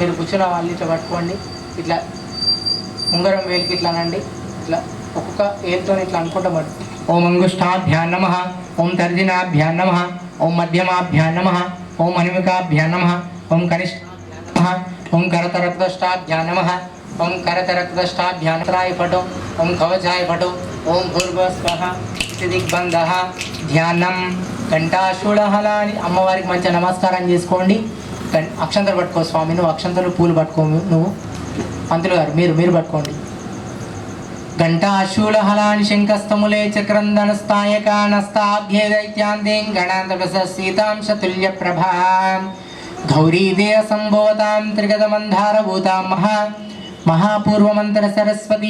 మీరు కూర్చున్న వాళ్ళు ఇట్లా పట్టుకోండి ఇట్లా ఉంగరం వేలికి ఇట్లా అనండి. ఇట్లా ఒక్కొక్క ఏలుతో ఇట్లా అనుకుంటాం పట్టు ఓం అంగుష్టాభ్యా నమ. ఓం తర్జనాభ్యాం నమ. ఓం మధ్యమాభ్యా నమ. ఓం అనిమికాభ్యాం నమ. ఓం కనిష్టాభ్యాం ఓం కరతరక్తష్టాభ్యాం నమ. ఓం కరతరక్తష్టాభ్యాం రాయ పటో ఓం కవచాయ పటో ఓం భూర్భస్వహ దిగ్బంధ ధ్యానం. కంఠాశూళహలాని అమ్మవారికి మంచి నమస్కారం చేసుకోండి. అక్షంతలు పట్టుకో స్వామి నువ్వు అక్షంతలు పూలు పట్టుకో నువ్వు. పంతులు గారు మీరు మీరు పట్టుకోండి. ఘంటాశూల హలాని శంకస్తములే చక్రందనస్తాయ కానస్తాభ్యేదైత్యాంతీం గణాంతపస సీతాంశతుల్య ప్రభా. గౌరీదేవ సంభవతాం భూతాం మహా మహాపూర్వమంతర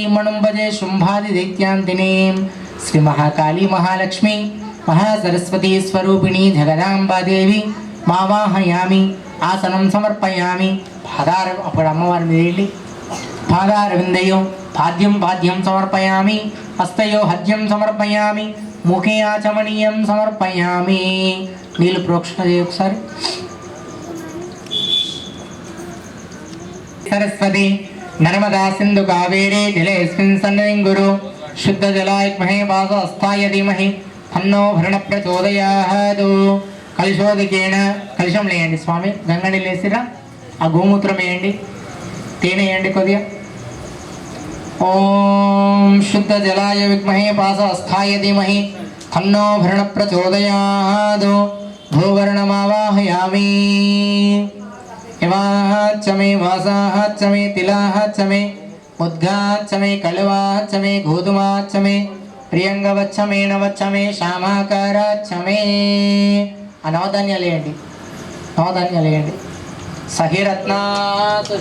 మణుం భజే శుంభాది దైత్యాంతినీ. శ్రీ మహాకాళీ మహాలక్ష్మి మహాసరస్వతీ స్వరూపిణి జగదాంబాదేవి మావాహయామి ఆసనం సమర్పయామి. పాదార అప్పుడు అమ్మవారి మీద వెళ్ళి పాదారవిందయో పాద్యం పాద్యం సమర్పయామి. హస్తయో హద్యం సమర్పయామి. ముఖే ఆచమనీయం సమర్పయామి. నీళ్ళు ప్రోక్షణ చేయ ఒకసారి. సరస్వతి నర్మదా సింధు కావేరే జలేస్మిన్ సన్నిధిం గురు. శుద్ధ జలాయత్మహే వాస అస్థాయ ధీమహి. తన్నో భరణ ప్రచోదయాదు కలిశోదకేణ కలిశం లేయండి స్వామి. గంగని లేసిరా ఆ గోమూత్రం వేయండి. తేనె వేయండి కొద్దిగా. ఓం శుద్ధ జలాయ విద్మహే పాస అస్థాయ ధీమహి. తన్నో భరణ ప్రచోదయాదు. భూవర్ణమావాహయామి. ఇవాహ మే వాసాహ మే తిలాహ మే ఉద్ఘాచ్చ మే కళవాచ్చ మే గోధుమాచ్చ మే ప్రియంగవచ్చ మే నవచ్చ మే శ్యామాకారాచ్చ మే ఆ నవధాన్యాలు వేయండి. నవధాన్యాలు వేయండి. సహిరత్నాసు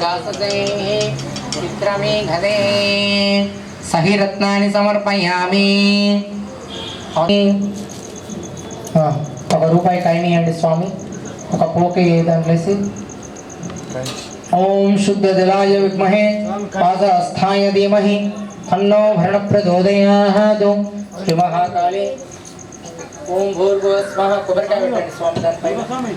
సహిరత్నాన్ని సమర్పయామి. ఒక రూపాయి కాయనియండి స్వామి. ఒక పోకే దాంట్లో వేసి. ఓం శుద్ధ జలాయ విద్మహే. పాద అస్థాయ ధీమహి. తన్నో భరణ ప్రచోదయాదు శ్రీ మహాకాళి. ఓం భూర్భువ స్మః కొబ్బరికాయ పెట్టండి స్వామి దానిపై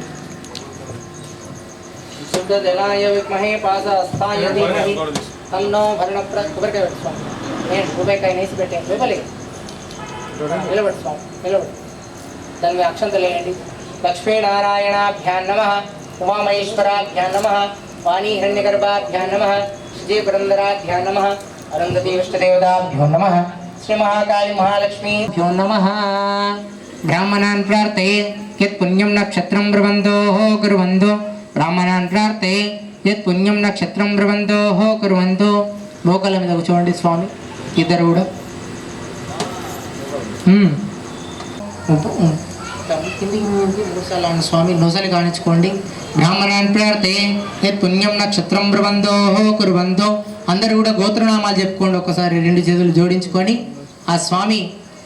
శుద్ధ జలాయ విద్మహే పాద అస్థాయ ధీమహి తన్నో భరణ ప్ర కొబ్బరికాయ పెట్టు స్వామి నేను రూపాయికాయ నేసి పెట్టాను రూపాయలు నిలబడి స్వామి నిలబడి దాని మీద అక్షంతలు వేయండి లక్ష్మీనారాయణాభ్యాం నమ ఉమామహేశ్వరాభ్యాం నమ వాణీ హిరణ్యగర్భాభ్యాం నమ శ్రీ పురందరాభ్యాం నమ అరుంధతి విష్ణుదేవతాభ్యో నమ శ్రీ మహాకాళి మహాలక్ష్మీభ్యో నమ బ్రాహ్మణాన్ ప్రార్థయే యత్ పుణ్యం నక్షత్రం బ్రువంతో కుర్వంతో బ్రాహ్మణాన్ ప్రార్థయే యత్ పుణ్యం నక్షత్రం బ్రువంతో కుర్వంతో మోకల మీద కూర్చోండి స్వామి ఇద్దరు కూడా। కిందికి స్వామి నూసలు కానించుకోండి బ్రాహ్మణాన్ ప్రార్థే యత్ పుణ్యం నక్షత్రం బ్రువందో కురువందో। అందరూ కూడా గోత్రనామాలు చెప్పుకోండి ఒకసారి రెండు చేతులు జోడించుకొని. ఆ స్వామి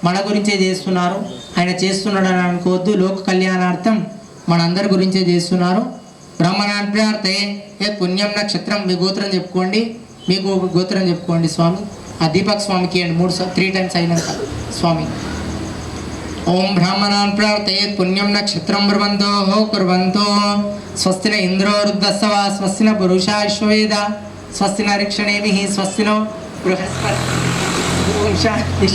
మన గురించే చేస్తున్నారు. ఆయన చేస్తున్నాడని అనుకోవద్దు. లోక కళ్యాణార్థం మనందరి గురించే చేస్తున్నారు. బ్రాహ్మణాన్ ఏ పుణ్యం నక్షత్రం మీ గోత్రం చెప్పుకోండి. మీకు గోత్రం చెప్పుకోండి స్వామి. ఆ దీపక్ స్వామికి అండి మూడు త్రీ టైమ్స్ అయినాక స్వామి. ఓం బ్రాహ్మణాన్ ప్రార్థయేత్ పుణ్యం నక్షత్రం బ్రువంతో కుర్వంతో. స్వస్తిన ఇంద్రో రుద్రస్వ స్వస్తిన పురుషాశ్వేద స్వస్తిన రిక్షణేమి స్వస్తినో బృహస్పతి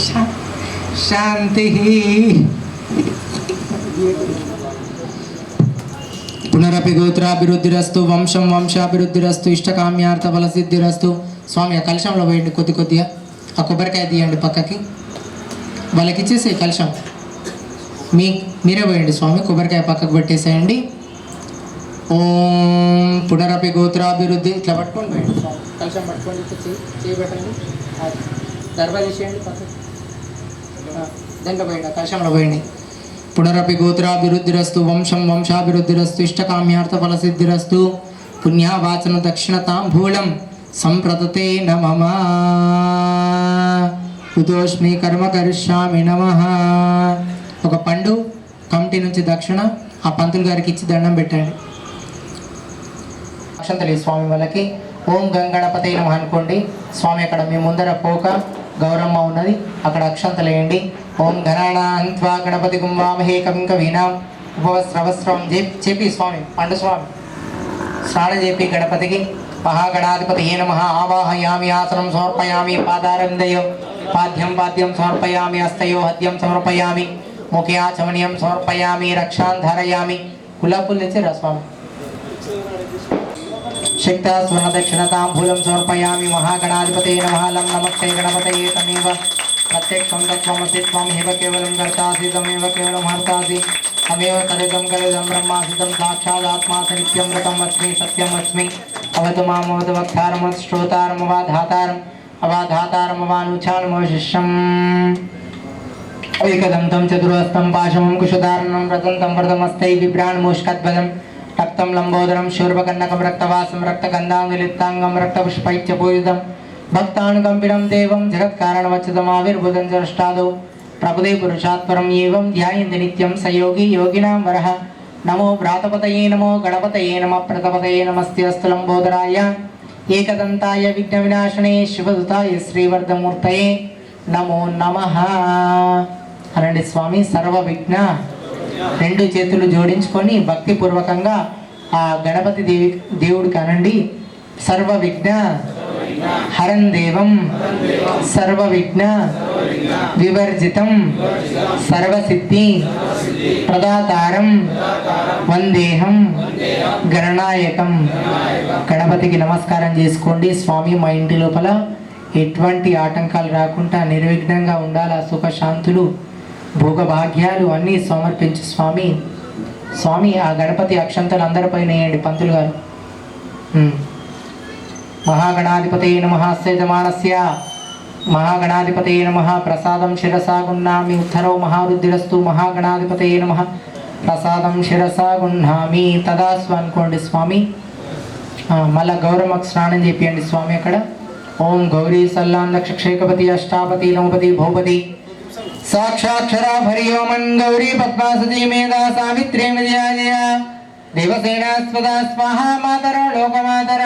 శాంతి. శా- శాంతి పునరపి గోత్రాభివృద్ధిరస్తు వంశం వంశాభివృద్ధిరస్తు ఇష్టకామ్యార్థ ఫలసిద్ధిరస్తు స్వామి ఆ కలశంలో పోయండి కొద్ది కొద్దిగా. ఆ కొబ్బరికాయ తీయండి పక్కకి. వాళ్ళకి ఇచ్చేసే కలశం. మీ మీరే పోయండి స్వామి కొబ్బరికాయ పక్కకు పెట్టేసేయండి. ఓం పునరపి గోత్రాభివృద్ధి. ఇట్లా పట్టుకొని పోయండి కలశం పట్టుకొని చేయి పెట్టండి ఆ, పోయిండ కషంలో పోయిండి. పునరపి గోత్రాభివృద్ధిరస్తు వంశం వంశాభివృద్ధిరస్తు ఇష్టకామ్యార్థ ఫలసిద్ధిరస్తు పుణ్యావాచన దక్షిణతాంబూలం సంప్రతతే నమ. ఉదోష్మి కర్మ కరిష్యామి నమ. ఒక పండు కమిటీ నుంచి దక్షిణ ఆ పంతులు గారికి ఇచ్చి దండం పెట్టండి. అక్షంతలి స్వామి వాళ్ళకి ఓం గంగణపతి నమ అనుకోండి. స్వామి అక్కడ మీ ముందర పోక గౌరమ్మ ఉన్నది. అక్కడ అక్షంతలేయండి ఓం గణానాన్వా గణపతి గుంవామహే కవిం కవీనాం ఉపవస్రవస్రం చెప్పి స్వామి పండు స్వామి. స్నానం చెప్పి గణపతికి. మహాగణాధిపతి ఏ నమ. ఆవాహయామి ఆసనం సమర్పయామి. పాదారందయో పాద్యం పాద్యం సమర్పయామి. హస్తయో హద్యం సమర్పయామి. ముఖ్యాచమనీయం సమర్పయామి. రక్షాన్ ధారయామి. గులాబులు తెచ్చారా స్వామి? शिक्त स्वर्णदक्षिणताम्बूलं समर्पयामि महागणाधिपते नमः, लं नमस्ते गणपतये तमेव। प्रत्यक्षं तत्त्वमसि त्वं हिव केवलं कर्तासि तमेव केवलं हर्तासि। तमेव कलितं कलितं ब्रह्मासि तं साक्षादात्मासि नित्यं गतम् अस्मि, सत्यम् अस्मि। अवतु मामवतु वक्तारमवत् श्रोतारमवाधातारम् अवाधातारमवानुचानमवशिष्यम् एकदन्तं चतुरस्तं पाशमं कुशदारणं, रतन्तं व्रतमस्तै बिभ्राणमोष्कद्भजम् రక్తం లంబోదరం శూర్పకన్నకం రక్తవాసం రక్తగంధాంగలిప్తాంగం రక్తపుష్పైత్య పూజితం భక్తానుకంపినం దేవం జగత్కారణవచ్చతమావిర్భుతం జష్టాదౌ ప్రభుదే పురుషాత్పరం ఏవం ధ్యాయంతి నిత్యం సయోగి యోగినాం వరః నమో వ్రాతపతయే నమో గణపతయే నమ ప్రతపతయే నమస్తే అస్తు లంబోదరాయ ఏకదంతాయ విఘ్న వినాశనే శివదుతాయ శ్రీవర్ధమూర్తయే నమో నమ అనండి స్వామి సర్వ విఘ్న రెండు చేతులు జోడించుకొని భక్తిపూర్వకంగా ఆ గణపతి దేవి దేవుడికి అనండి. సర్వ విఘ్న హరం దేవం. సర్వ విఘ్న వివర్జితం. సర్వసిద్ధి ప్రదాతారం. వందేహం గణనాయకం. గణపతికి నమస్కారం చేసుకోండి. స్వామి మా ఇంటి లోపల ఎటువంటి ఆటంకాలు రాకుండా నిర్విఘ్నంగా ఉండాలి ఆ సుఖశాంతులు. భోగభాగ్యాలు అన్నీ సమర్పించు స్వామి. స్వామి ఆ గణపతి అక్షంతలు అందరిపైన వేయండి పంతులు గారు. ఉమ్. మహాగణాధిపతే నమ సేజమానస్య మహాగణాధిపతే నమ ప్రసాదం శిరసా గున్నామి ఉత్తరో మహారుద్ధిరస్తు మహాగణాధిపతే నమ ప్రసాదం శిరసా గున్నామి తదాస్వ అనుకోండి స్వామి మళ్ళా గౌరమ్మకు స్నానం చేపియండి స్వామి అక్కడ. ఓం గౌరీ సల్లాందక్ష క్షేకపతి అష్టాపతి నవపతి భూపతి. సాక్షాక్షరా భరియోమన్ గౌరీ పద్మాసతి మేధా సావిత్రి విజయాజయ దేవసేనాస్పదా స్వాహ మాతర లోకమాతర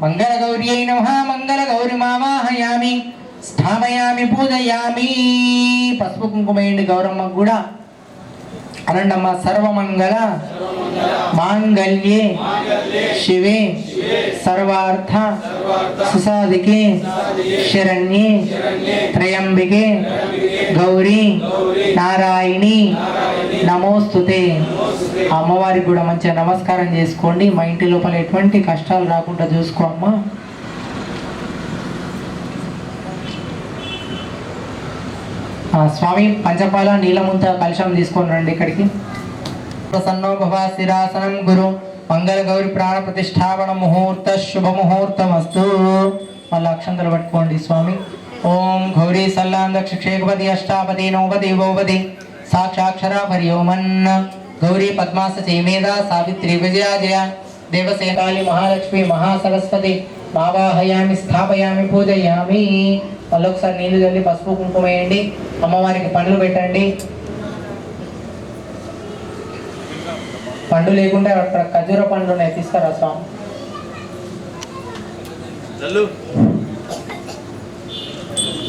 మంగళ గౌర్యై నమ మంగళ గౌరి మావాహయామి స్థాపయామి పూజయామి పసుపు కుంకుమేయండి గౌరమ్మకు కూడా అనండమ్మ సర్వమంగళ మాంగళ్యే శివే సర్వార్థ సుసాదికే శరణ్యే త్రయంబికే గౌరీ నారాయణి నమోస్తుతే. అమ్మవారికి కూడా మంచిగా నమస్కారం చేసుకోండి. మా ఇంటి లోపల ఎటువంటి కష్టాలు రాకుండా చూసుకో అమ్మా. స్వామి పంచపాల నీలముంత కలుషం తీసుకొని రండి ఇక్కడికి. ప్రసన్నో శిరాసనం గురు. మంగళ గౌరి ప్రాణ ప్రతిష్టాపన ముహూర్త శుభ ముహూర్తమస్తు. మళ్ళీ అక్షంతలు పట్టుకోండి స్వామి. ఓం గౌరీ సల్లాందక్ష క్షేకపతి అష్టాపతి నవపతి భూపతి. సాక్షాక్షర పర్యోమన్ గౌరీ పద్మాస చేమేధ సావిత్రి విజయాజయ. దేవసేనాలి మహాలక్ష్మి మహాసరస్వతి. మావాహయామి స్థాపయామి పూజయామి. మళ్ళీ ఒకసారి నీళ్ళు చల్లి పసుపు కుంకుమ వేయండి. అమ్మవారికి పండ్లు పెట్టండి. పండు లేకుంటే అక్కడ ఖజూర పండ్లు ఉన్నాయి. తీసుకురా స్వామి.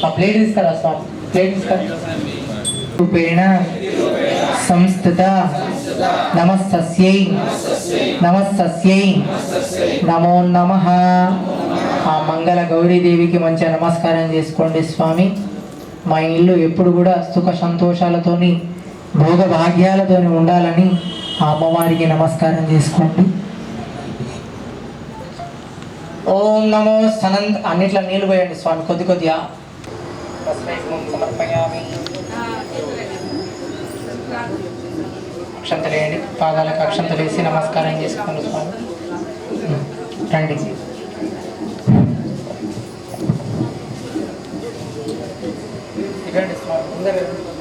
ఆ ప్లేట్ తీసుకురా స్వామి. ప్లేట్ తీసుకురా. సంస్థిత నమస్తస్యై. నమస్తస్యై. నమో నమ. ఆ మంగళ గౌరీదేవికి మంచిగా నమస్కారం చేసుకోండి స్వామి. మా ఇల్లు ఎప్పుడు కూడా సుఖ సంతోషాలతోని భోగ భాగ్యాలతోని ఉండాలని ఆ అమ్మవారికి నమస్కారం చేసుకోండి. ఓం నమో సనంద్ అన్నిట్లో నీళ్ళు పోయండి స్వామి కొద్ది కొద్దిగా. సమర్పయామి అక్షంతలు వేయండి పాదాలకు అక్షంతలు వేసి నమస్కారం చేసుకోండి స్వామి. రండి. రండి స్వామి.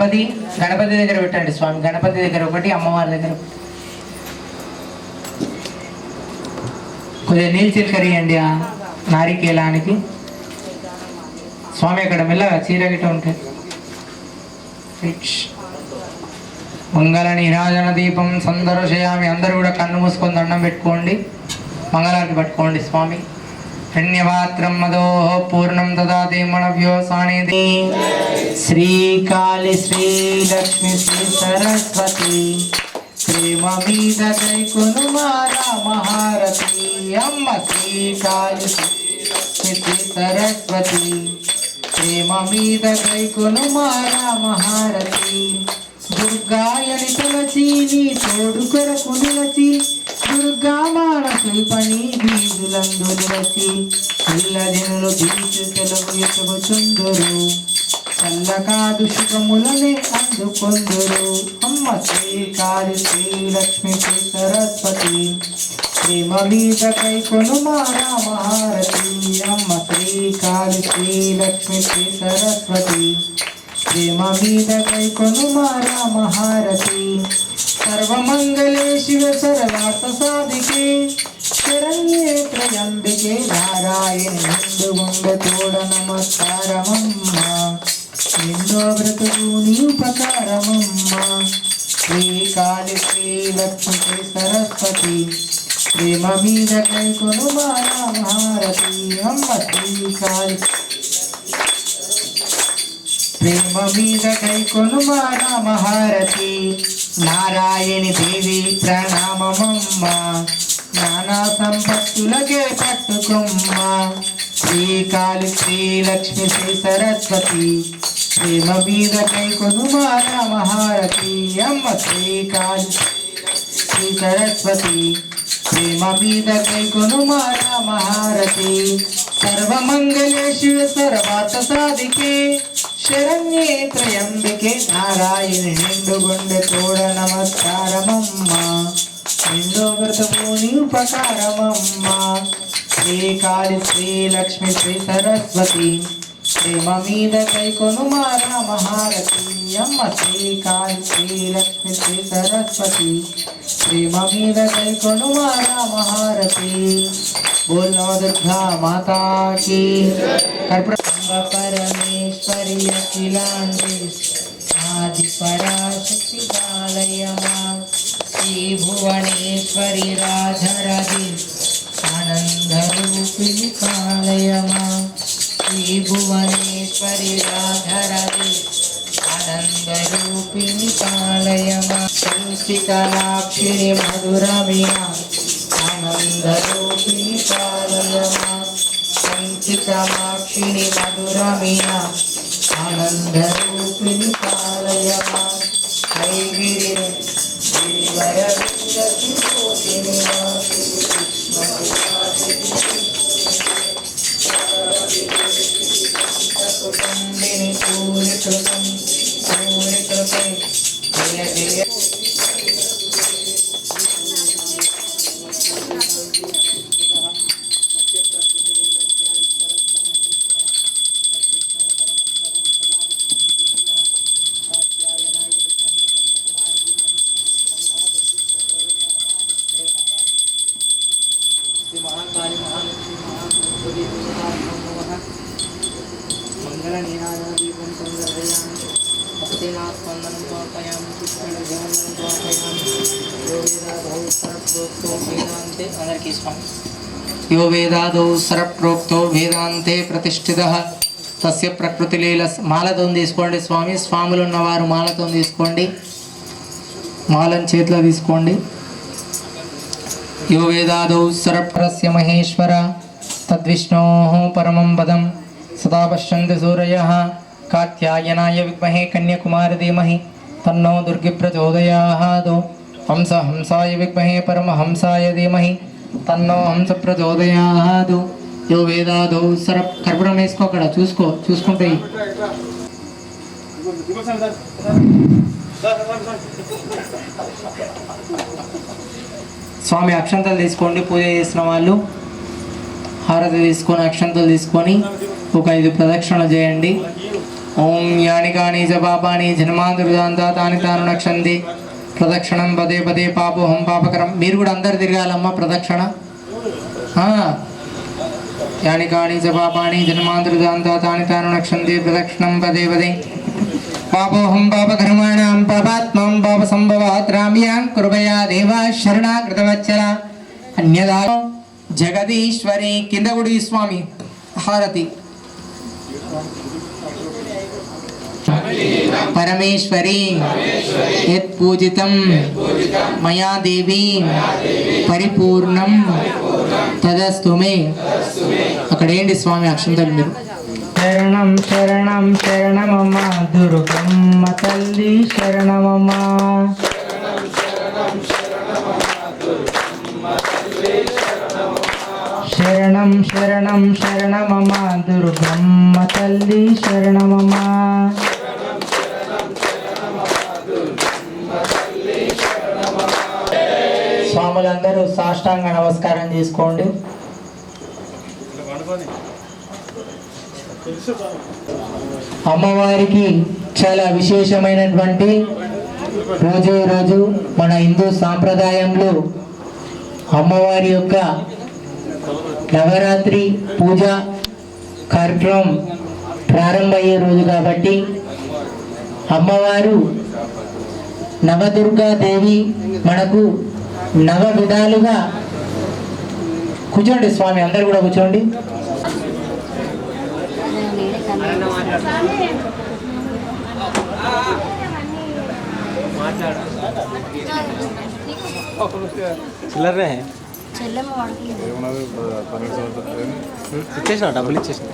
గణపతి గణపతి దగ్గర పెట్టండి స్వామి. గణపతి దగ్గర ఒకటి అమ్మవారి దగ్గర కొద్దిగా నీళ్ళు చిలకరియండి ఆ నారికేలానికి. స్వామి అక్కడ మెల్లగా చీర గిట్ట ఉంటాయి మంగళ నీరాజన దీపం సందర్శయామి. అందరూ కూడా కన్ను మూసుకొని దండం పెట్టుకోండి. మంగళారతి పట్టుకోండి స్వామి. ధన్యవాత్రం మదో పూర్ణం దదాతి మనవ్యో సానిధి శ్రీకాళి శ్రీలక్ష్మి శ్రీ సరస్వతి ప్రేమ మీద మారా మహారతి అమ్మ శ్రీకాళి శ్రీ శ్రీ సరస్వతి ప్రేమ మీద మారా మహారతి దుర్గాయని తులసి నీ తోడు కొరకు నిలచి దుర్గా మానసు పని వీధులందు నిలచి పిల్ల జనులు తీర్చు తెలుగు ఎతుకుచుందురు చల్లకాదు శుభములనే అందుకొందురు. అమ్మ శ్రీకాళి శ్రీ లక్ష్మి శ్రీ సరస్వతి. ప్రేమ మీద కై కొనుమారా మహారతి అమ్మ శ్రీకాళి శ్రీ లక్ష్మి శ్రీ సరస్వతి. ప్రేమ మీద కై మహారతి సర్వమంగళే శివ సర్వార్థ సాధికే. శరణ్యే త్రయంబికే నారాయణ నిండు ఉండ తోడ నమస్కారమమ్మ. నిండో బ్రతుకు నీ ఉపకారమమ్మ. శ్రీ కాళి శ్రీ లక్ష్మి శ్రీ సరస్వతి. ప్రేమ మీద కైకొను మారా మహారతి. అమ్మ శ్రీ కాళి ప్రేమ మీద కైకొను మా మహారతి నారాయణి దేవి ప్రణామమమ్మ. నానా సంపత్తులకే పట్టుకుమ్మ. శ్రీకాళి శ్రీలక్ష్మి శ్రీ సరస్వతి. ప్రేమ మీద కైకొను మా మహారతి అమ్మ శ్రీకాళి శ్రీ సరస్వతి. ప్రేమ మీద కైకొను మా మహారతి సర్వమంగళేశు సర్వాత సాధికే. శరణ్యే త్రయంబికే నారాయణి. నిండు గుండె తోడ నమస్కారమమ్మ. నిండు వ్రతము నీ ఉపకారమమ్మ. శ్రీకాళి శ్రీ లక్ష్మి శ్రీ సరస్వతి. ప్రేమ మీద కైకొను మారా మహారతి అమ్మ శ్రీకాళి శ్రీ లక్ష్మి శ్రీ సరస్వతి. ప్రేమ మీద కైకొను మారా మహారతి బోల్ నవ దుర్గా మాతా కర్పూర పరమే అఖిలాండి ఆది పరాశక్తి బాలయమా శ్రీ భువనేశ్వరి రాధరది ఆనందరూపిణి పాలయమా శ్రీ భువనేశ్వరి రాధరది ఆనందరూపిణి పాలయమా కాలయమా? సంచికలాక్షిణి ఆనందరూపిణి పాలయమా రూపిణి కాలయమా పంచికమాక్షిణి మధురమియ ఆనందరూపిణి కాలయమా ఐగిరి కుటుంబిని పూరికృతం పూరికృతం జయ యో వేదాదో సరప్రోక్తో వేదాంతే ప్రతిష్ఠిత తస్య ప్రకృతి లీల మాలతో తీసుకోండి స్వామి స్వాములు ఉన్నవారు మాలతో తీసుకోండి। మాలను చేతిలో తీసుకోండి। యో వేదాదౌ సరప్రస్య మహేశ్వర తద్విష్ణో పరమం పదం। సదా పశ్యంతి సూరయ కాత్యాయనాయ విద్మహే కన్యాకుమారి ధీమహి తన్నో దుర్గి ప్రచోదయాదో హంస హంసాయ విద్మహే పరమహంసాయ ధీమహి। తన్నో హంస ప్రచోదయాదు యో వేదాదు సర కర్పూరం వేసుకో అక్కడ చూసుకో చూసుకుంటే. స్వామి అక్షంతలు తీసుకోండి పూజ చేసిన వాళ్ళు. హారతి తీసుకొని అక్షంతలు తీసుకొని ఒక ఐదు ప్రదక్షిణలు చేయండి. ఓం యాని కాని చ పాపాని తాని తాను నక్షంది ప్రదక్షిణం పదే పదే పాపోహం పాపకరం. మీరు కూడా అందరు తిరగాలమ్మా ప్రదక్షిణ. యాని కాని చ పాపాని జన్మాంతర్దాంతా తాని తాను నక్షంతి ప్రదక్షిణం పదే పదే. పాపోహం పాపకర్మాణం పాపాత్మం పాప సంభవాత్ రామ్యాం కృపయా దేవా శరణాకృతవచ్చల అన్యదా జగదీశ్వరి కింద గుడి స్వామి హారతి. పరమేశ్వరి యత్ పూజితం మయా దేవి పరిపూర్ణం తదస్తు మే. అక్కడ ఏంటి స్వామి అక్షంతలు మీరు? శరణం శరణం శరణమమ్మ దుర్గమ్మ తల్లి శరణమమ్మ. శరణం శరణం శరణమమ్మ దుర్గమ్మ తల్లి శరణమమ్మ. స్వాములందరూ సాష్టాంగ నమస్కారం చేసుకోండి. అమ్మవారికి చాలా విశేషమైనటువంటి రోజు రోజు మన హిందూ సాంప్రదాయంలో అమ్మవారి యొక్క నవరాత్రి పూజ కార్యక్రమం ప్రారంభమయ్యే రోజు కాబట్టి అమ్మవారు నవదుర్గా దేవి మనకు నవ విధాలుగా కూర్చోండి స్వామి అందరు కూడా కూర్చోండి. చిల్లరే ఇచ్చేసిన డబ్బులు ఇచ్చేసిన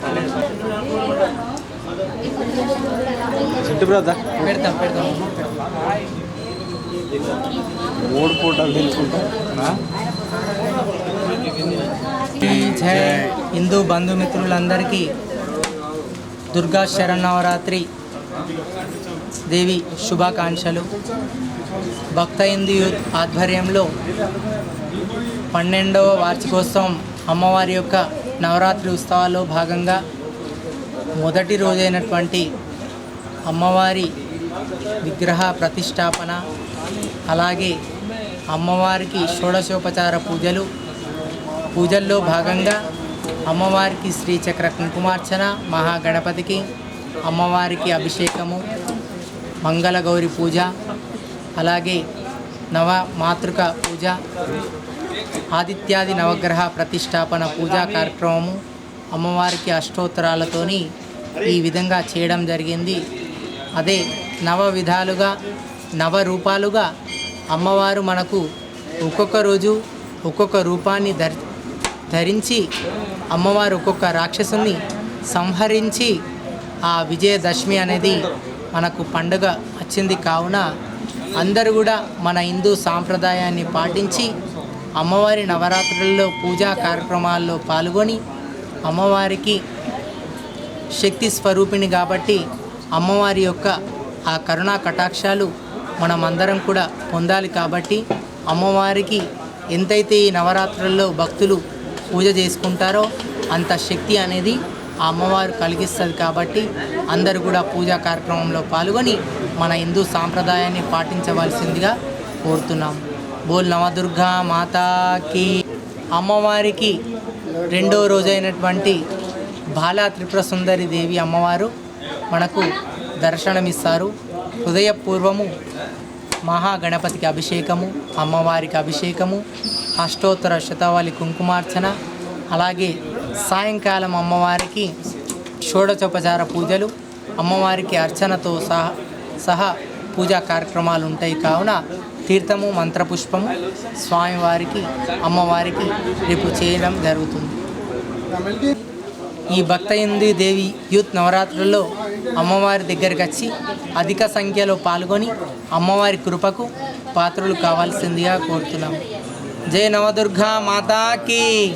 చింటి బ్రదా పెడతాం పెడతాం. మూడు పూటలు తీసుకుంటా. జై హిందూ బంధుమిత్రులందరికీ దుర్గా శరణవరాత్రి దేవి శుభాకాంక్షలు. భక్త హిందూ ఆధ్వర్యంలో పన్నెండవ వార్షికోత్సవం అమ్మవారి యొక్క నవరాత్రి ఉత్సవాల్లో భాగంగా మొదటి రోజైనటువంటి అమ్మవారి విగ్రహ ప్రతిష్టాపన అలాగే అమ్మవారికి షోడశోపచార పూజలు. పూజల్లో భాగంగా అమ్మవారికి శ్రీచక్ర కుంకుమార్చన మహాగణపతికి అమ్మవారికి అభిషేకము మంగళగౌరి పూజ అలాగే నవ మాతృక పూజ ఆదిత్యాది నవగ్రహ ప్రతిష్టాపన పూజా కార్యక్రమము అమ్మవారికి అష్టోత్తరాలతోని ఈ విధంగా చేయడం జరిగింది. అదే నవ విధాలుగా నవ రూపాలుగా అమ్మవారు మనకు ఒక్కొక్క రోజు ఒక్కొక్క రూపాన్ని ధరి ధరించి అమ్మవారు ఒక్కొక్క రాక్షసుని సంహరించి ఆ విజయదశమి అనేది మనకు పండుగ వచ్చింది కావున అందరూ కూడా మన హిందూ సాంప్రదాయాన్ని పాటించి అమ్మవారి నవరాత్రుల్లో పూజా కార్యక్రమాల్లో పాల్గొని అమ్మవారికి శక్తి స్వరూపిణి కాబట్టి అమ్మవారి యొక్క ఆ కరుణా కటాక్షాలు మనం అందరం కూడా పొందాలి కాబట్టి అమ్మవారికి ఎంతైతే ఈ నవరాత్రుల్లో భక్తులు పూజ చేసుకుంటారో అంత శక్తి అనేది ఆ అమ్మవారు కలిగిస్తుంది కాబట్టి అందరూ కూడా పూజా కార్యక్రమంలో పాల్గొని మన హిందూ సాంప్రదాయాన్ని పాటించవలసిందిగా కోరుతున్నాం. బోల్ నవదుర్గా మాతాకి అమ్మవారికి రెండో రోజైనటువంటి బాలా త్రిపుర సుందరి దేవి అమ్మవారు మనకు దర్శనమిస్తారు. హృదయపూర్వము మహాగణపతికి అభిషేకము అమ్మవారికి అభిషేకము అష్టోత్తర శతావళి కుంకుమార్చన అలాగే సాయంకాలం అమ్మవారికి షోడచోపచార పూజలు అమ్మవారికి అర్చనతో సహా సహా పూజా కార్యక్రమాలు ఉంటాయి కావున తీర్థము మంత్రపుష్పము స్వామివారికి అమ్మవారికి రేపు చేయడం జరుగుతుంది. ఈ భక్త హిందూ దేవి యూత్ నవరాత్రుల్లో అమ్మవారి దగ్గరికి వచ్చి అధిక సంఖ్యలో పాల్గొని అమ్మవారి కృపకు పాత్రలు కావాల్సిందిగా కోరుతున్నాం. జయ నవదుర్గా మాతాకి.